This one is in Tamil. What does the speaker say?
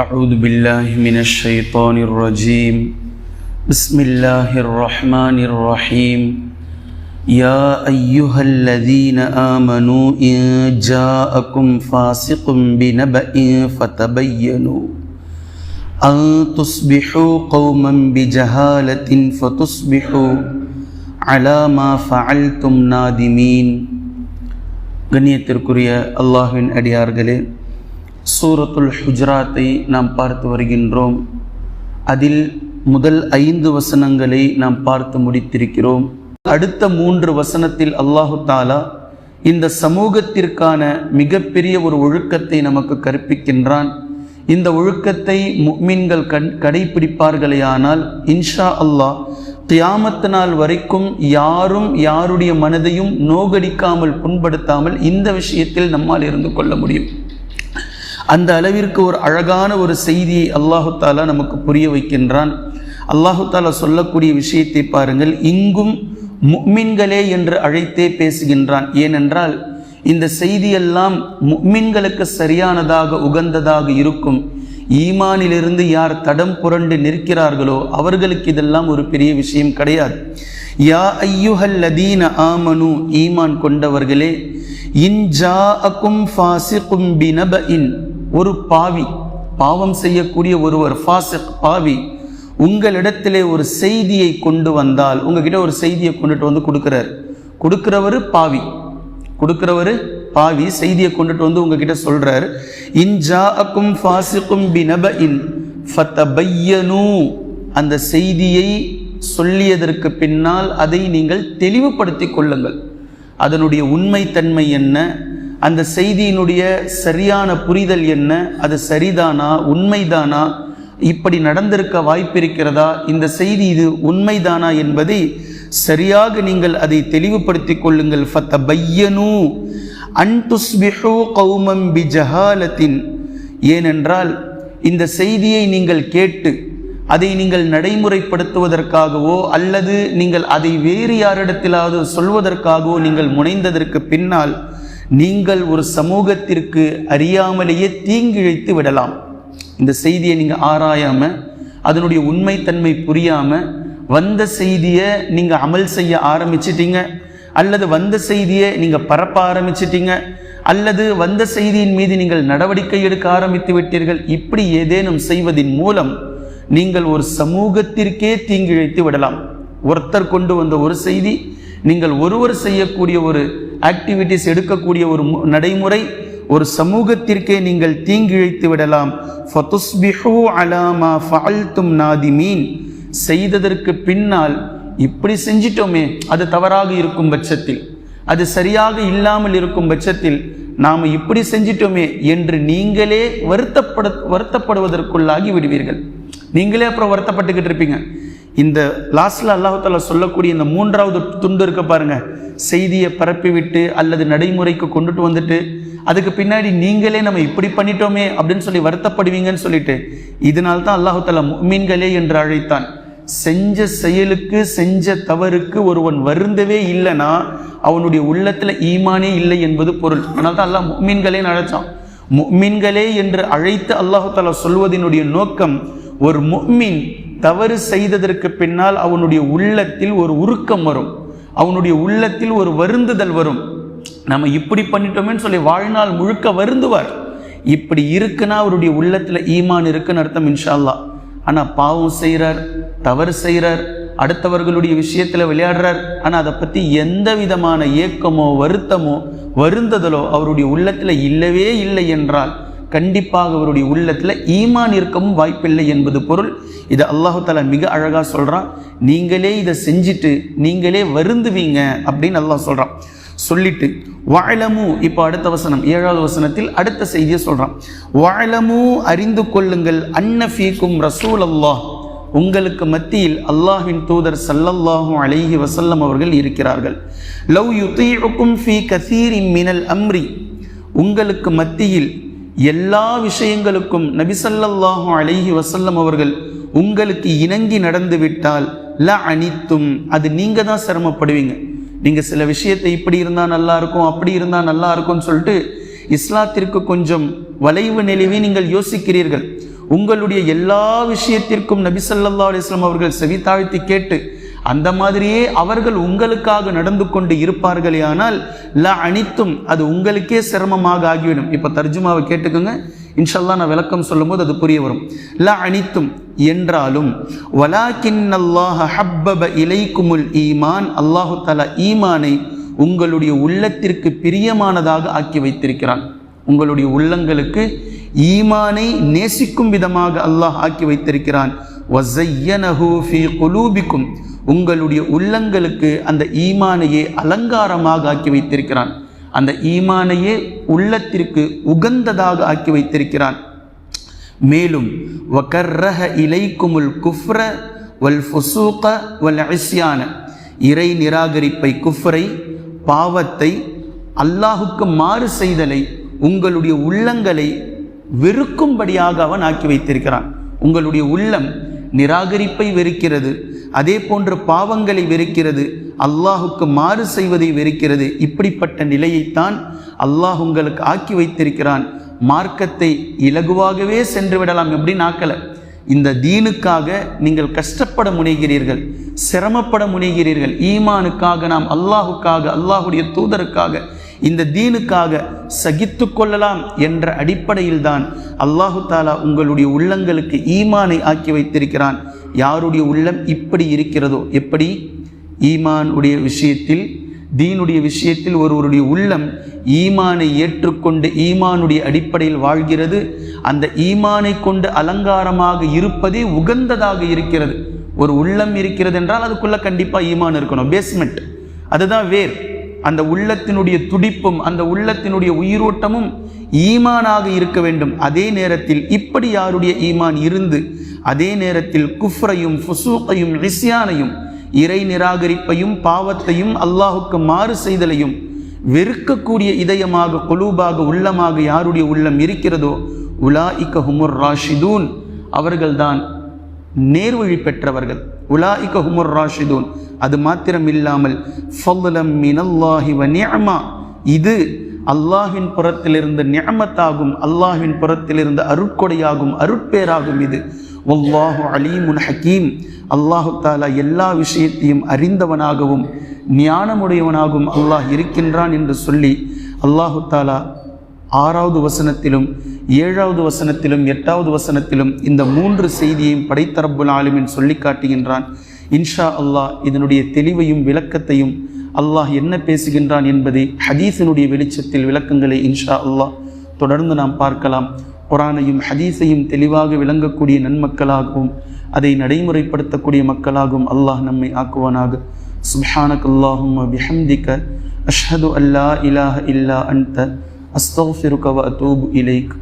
أعوذ بالله من الشيطان الرجيم بسم الله الرحمن الرحيم يا أيها الذين آمنوا إن جاءكم فاسق بنبأ فتبينوا أن تصبحوا قوما بجهالة فتصبحوا على ما فعلتم نادمين கண்ணியத்திற்குரிய அல்லாஹ்வின் அடியார்களே சூரத்துல் ஹுஜராத்தை நாம் பார்த்து வருகின்றோம். அதில் முதல் ஐந்து வசனங்களை நாம் பார்த்து முடித்திருக்கிறோம். அடுத்த மூன்று வசனத்தில் அல்லாஹு தாலா இந்த சமூகத்திற்கான மிகப்பெரிய ஒரு ஒழுக்கத்தை நமக்கு கற்பிக்கின்றான். இந்த ஒழுக்கத்தை முக்மீன்கள் கண் கடைபிடிப்பார்களேயானால் இன்ஷா அல்லாஹ் தியாமத்து நாள் வரைக்கும் யாரும் யாருடைய மனதையும் நோகடிக்காமல் புண்படுத்தாமல் இந்த விஷயத்தில் நம்மால் இருந்து கொள்ள முடியும். அந்த அளவிற்கு ஒரு அழகான ஒரு செய்தியை அல்லாஹு தாலா நமக்கு புரிய வைக்கின்றான். அல்லாஹு தாலா சொல்லக்கூடிய விஷயத்தை பாருங்கள். இங்கும் முக்மின்களே என்று அழைத்தே பேசுகின்றான். ஏனென்றால் இந்த செய்தியெல்லாம் முக்மின்களுக்கு சரியானதாக உகந்ததாக இருக்கும். ஈமானிலிருந்து யார் தடம் புரண்டு நிற்கிறார்களோ அவர்களுக்கு இதெல்லாம் ஒரு பெரிய விஷயம் கிடையாது. யா ஐயுஹல் லதீன ஆமனு ஈமான் கொண்டவர்களே இன்ஜா அக்கும் ஃபாசிக்கும் பினப இன் ஒரு பாவி பாவம் செய்யக்கூடிய ஒருவர் ஃபாசிக் பாவி உங்களிடத்திலே ஒரு செய்தியை கொண்டு வந்தால் உங்ககிட்ட ஒரு செய்தியை கொண்டுட்டு வந்து கொடுக்குறார். கொடுக்குறவர் பாவி. கொடுக்குறவர் பாவி செய்தியை கொண்டுட்டு வந்து உங்ககிட்ட சொல்றார். இன்ஜா அக்கும் ஃபாசிக்கும் பினப இன் ஃபத்தபையனு அந்த செய்தியை சொல்லியதற்கு பின்னால் அதை நீங்கள் தெளிவுபடுத்தி கொள்ளுங்கள். அதனுடைய உண்மைத்தன்மை என்ன? அந்த செய்தியினுடைய சரியான புரிதல் என்ன? அது சரிதானா? உண்மைதானா? இப்படி நடந்திருக்க வாய்ப்பிருக்கிறதா? இந்த செய்தி இது உண்மைதானா என்பதை சரியாக நீங்கள் அதை தெளிவுபடுத்தி கொள்ளுங்கள். ஃபத்த பையனு அன்துஸ்பிஹு கௌமம் பி ஜஹாலத்தின் ஏனென்றால் இந்த செய்தியை நீங்கள் கேட்டு அதை நீங்கள் நடைமுறைப்படுத்துவதற்காகவோ அல்லது நீங்கள் அதை வேறு யாரிடத்திலாவது சொல்வதற்காகவோ நீங்கள் முனைந்ததற்கு பின்னால் நீங்கள் ஒரு சமூகத்திற்கு அறியாமலேயே தீங்கிழைத்து விடலாம். இந்த செய்தியை நீங்கள் ஆராயாமல் அதனுடைய உண்மைத்தன்மை புரியாமல் வந்த செய்தியை நீங்கள் அமல் செய்ய ஆரம்பிச்சிட்டீங்க அல்லது வந்த செய்தியை நீங்கள் பரப்ப ஆரம்பிச்சிட்டீங்க அல்லது வந்த செய்தியின் மீது நீங்கள் நடவடிக்கை எடுக்க ஆரம்பித்து விட்டீர்கள் இப்படி ஏதேனும் செய்வதின் மூலம் நீங்கள் ஒரு சமூகத்திற்கே தீங்கிழைத்து விடலாம். ஒருத்தர் கொண்டு வந்த ஒரு செய்தி நீங்கள் ஒருவர் செய்யக்கூடிய ஒரு ஆக்டிவிட்டிஸ் எடுக்கக்கூடிய ஒரு நடைமுறை ஒரு சமூகத்திற்கே நீங்கள் தீங்கிழைத்து விடலாம். அலாமா ஃபால்தும் நாதிமீன் செய்ததற்கு பின்னால் இப்படி செஞ்சிட்டோமே அது தவறாக இருக்கும் பட்சத்தில். அது சரியாக இல்லாமல் இருக்கும் பட்சத்தில் நாம் இப்படி செஞ்சிட்டோமே என்று நீங்களே வருத்தப்பட வருத்தப்படுவதற்குள்ளாகி விடுவீர்கள். நீங்களே அப்புறம் வருத்தப்பட்டுக்கிட்டு இருப்பீங்க. இந்த லாஸ்ட்ல அல்லாஹால சொல்லக்கூடிய இந்த மூன்றாவது துண்டு இருக்க பாருங்க. செய்தியை பரப்பிவிட்டு அல்லது நடைமுறைக்கு கொண்டுட்டு வந்துட்டு அதுக்கு பின்னாடி நீங்களே நம்ம இப்படி பண்ணிட்டோமே அப்படின்னு சொல்லி வருத்தப்படுவீங்கன்னு சொல்லிட்டு இதனால்தான் தான் அல்லாஹால மீன்களே என்று அழைத்தான். செஞ்ச செயலுக்கு செஞ்ச தவறுக்கு ஒருவன் வருந்தவே இல்லைன்னா அவனுடைய உள்ளத்துல ஈமானே இல்லை என்பது பொருள். அதனால தான் அல்லாஹ் மீன்களே அழைச்சான். மீன்களே என்று அழைத்து அல்லாஹால சொல்வதனுடைய நோக்கம் ஒரு மீன் தவறு செய்ததற்கு பின்னால் அவனுடைய உள்ளத்தில் ஒரு உருக்கம் வரும். அவனுடைய உள்ளத்தில் ஒரு வருந்துதல் வரும். நம்ம இப்படி பண்ணிட்டோமேன்னு சொல்லி வாழ்நாள் முழுக்க வருந்துவார். இப்படி இருக்குன்னா அவருடைய உள்ளத்தில் ஈமான் இருக்குன்னு அர்த்தம் இன்ஷால்லா ஆனால் பாவம் செய்கிறார் தவறு செய்கிறார் அடுத்தவர்களுடைய விஷயத்தில் விளையாடுறார். ஆனால் அதை பற்றி எந்த விதமான ஏக்கமோ வருத்தமோ வருந்ததலோ அவருடைய உள்ளத்தில் இல்லவே இல்லை என்றால் கண்டிப்பாக அவருடைய உள்ளத்தில் ஈமான் இருக்கவும் வாய்ப்பில்லை என்பது பொருள். இதை அல்லாஹு தாலா மிக அழகாக சொல்கிறான் நீங்களே இதை செஞ்சுட்டு நீங்களே வருந்துவீங்க அப்படின்னு அல்லாஹ் சொல்கிறான் சொல்லிட்டு வாழமு இப்போ அடுத்த வசனம் ஏழாவது வசனத்தில் அடுத்த செய்தியை சொல்கிறான் வாழமு அறிந்து கொள்ளுங்கள். அன்னஃபீக்கும் ரசூல் அல்லாஹ் உங்களுக்கு மத்தியில் அல்லாஹின் தூதர் சல்லல்லாஹும் அலைஹி வசல்லம் அவர்கள் இருக்கிறார்கள். லவ் யுத்தீக்கும் ஃபீ கசீரின் மினல் அம்ரி உங்களுக்கு மத்தியில் எல்லா விஷயங்களுக்கும் நபிசல்லாஹு அலைஹி வசல்லம் அவர்கள் உங்களுக்கு இணங்கி நடந்து விட்டால் ல அனித்தும் அது நீங்கள் தான் சிரமப்படுவீங்க. நீங்கள் சில விஷயத்தை இப்படி இருந்தால் நல்லா இருக்கும் அப்படி இருந்தால் நல்லா இருக்கும்னு சொல்லிட்டு இஸ்லாத்திற்கு கொஞ்சம் வளைவு நிலைவை நீங்கள் யோசிக்கிறீர்கள். உங்களுடைய எல்லா விஷயத்திற்கும் நபி ஸல்லல்லாஹு அலைஹி வஸல்லம் அவர்கள் செவித்தாழ்த்தி கேட்டு அந்த மாதிரியே அவர்கள் உங்களுக்காக நடந்து கொண்டு இருப்பார்களே ஆனால் ல அனித்தும் அது உங்களுக்கே சிரமமாக ஆகிவிடும். இப்போ தர்ஜுமாவை கேட்டுக்கோங்க. இன்ஷல்லா நான் விளக்கம் சொல்லும்போது அது புரிய வரும். ல அனித்தும் என்றாலும் வலாக்கின் அல்லாஹ ஹப்பப இலைக்குமுல் ஈமான். அல்லாஹு தலா ஈமானை உங்களுடைய உள்ளத்திற்கு பிரியமானதாக ஆக்கி வைத்திருக்கிறான். உங்களுடைய உள்ளங்களுக்கு ஈமானை நேசிக்கும் விதமாக அல்லாஹ் ஆக்கி வைத்திருக்கிறான். வஸையனஹு ஃபி குலூபிக்கும். உங்களுடைய உள்ளங்களுக்கு அந்த ஈமானையே அலங்காரமாக ஆக்கி வைத்திருக்கிறான். அந்த ஈமானையே உள்ளத்திற்கு உகந்ததாக ஆக்கி வைத்திருக்கிறான். மேலும் வக்கர்ரஹ இலைக்குமுல் குஃப்ர வல் ஃபுசூக வல் அசியான இறை நிராகரிப்பை குஃப்ரை பாவத்தை அல்லாஹுக்கு மாறு செய்தலை உங்களுடைய உள்ளங்களை வெறுக்கும்படியாக அவன் ஆக்கி வைத்திருக்கிறான். உங்களுடைய உள்ளம் நிராகரிப்பை வெறுக்கிறது. அதே போன்ற பாவங்களை வெறுக்கிறது அல்லாஹுக்கு மாறு செய்வதை வெறுக்கிறது இப்படிப்பட்ட நிலையைத்தான் அல்லாஹ் உங்களுக்கு ஆக்கி வைத்திருக்கிறான். மார்க்கத்தை இலகுவாகவே சென்று விடலாம் எப்படின்னு ஆக்கலை. இந்த தீனுக்காக நீங்கள் கஷ்டப்பட முனைகிறீர்கள். சிரமப்பட முனைகிறீர்கள். ஈமானுக்காக நாம் அல்லாஹுக்காக அல்லாஹுடைய தூதருக்காக இந்த தீனுக்காக சகித்து கொள்ளலாம் என்ற அடிப்படையில் தான் அல்லாஹு தாலா உங்களுடைய உள்ளங்களுக்கு ஈமானை ஆக்கி வைத்திருக்கிறான். யாருடைய உள்ளம் இப்படி இருக்கிறதோ எப்படி? ஈமானுடைய விஷயத்தில் தீனுடைய விஷயத்தில் ஒருவருடைய உள்ளம் ஈமானை ஏற்றுக்கொண்டு ஈமானுடைய அடிப்படையில் வாழ்கிறது. அந்த ஈமானை கொண்டு அலங்காரமாக இருப்பதே உகந்ததாக இருக்கிறது. ஒரு உள்ளம் இருக்கிறது என்றால் அதுக்குள்ளே கண்டிப்பாக ஈமான் இருக்கணும். பேஸ்மெண்ட் அதுதான் வேர். அந்த உள்ளத்தினுடைய துடிப்பும் அந்த உள்ளத்தினுடைய உயிரோட்டமும் ஈமானாக இருக்க வேண்டும். அதே நேரத்தில் இப்படி யாருடைய ஈமான் இருந்து அதே நேரத்தில் குஃப்ரையும் ஃபுசூக்கையும் ரிசியானையும் இறை நிராகரிப்பையும் பாவத்தையும் அல்லாஹுக்கு மாறு செய்தலையும் வெறுக்கக்கூடிய இதயமாக கொலூபாக உள்ளமாக யாருடைய உள்ளம் இருக்கிறதோ உலா இக்க ஹுமுர் ராஷிதூன். அவர்கள்தான் நேர்வழி பெற்றவர்கள். உலாஇக்க ஹுமர் ராஷிதூன். அது மாத்திரம் இல்லாமல் ஃபல்லம் மினல்லாஹி வ நிஅமா. இது அல்லாஹின் புறத்திலிருந்து நியமத்தாகும் அல்லாஹின் புறத்திலிருந்து அருட்கொடையாகும் அருட்பேராகும் இது. வல்லாஹு அலீமுன் ஹக்கீம் அல்லாஹு தாலா எல்லா விஷயத்தையும் அறிந்தவனாகவும் ஞானமுடையவனாகவும் அல்லாஹ் இருக்கின்றான் என்று சொல்லி அல்லாஹு தாலா ஆறாவது வசனத்திலும் ஏழாவது வசனத்திலும் எட்டாவது வசனத்திலும் இந்த மூன்று செய்தியையும் படைத்த ஆளுமின் சொல்லி காட்டுகின்றான். இன்ஷா அல்லாஹ் இதனுடைய தெளிவையும் விளக்கத்தையும் அல்லாஹ் என்ன பேசுகின்றான் என்பதை ஹதீஸினுடைய வெளிச்சத்தில் விளக்கங்களை இன்ஷா அல்லாஹ். தொடர்ந்து நாம் பார்க்கலாம். குரானையும் ஹதீஸையும் தெளிவாக விளங்கக்கூடிய நன்மக்களாகவும் அதை நடைமுறைப்படுத்தக்கூடிய மக்களாகவும் அல்லாஹ் நம்மை ஆக்குவானாக. சுப்ஹானக் அல்லாஹும் அஷ்ஹது அல்லா இலாஹ இல்லா அன்த அஸ்தௌஃபிருக்க வ அத்தூபு இலைக்.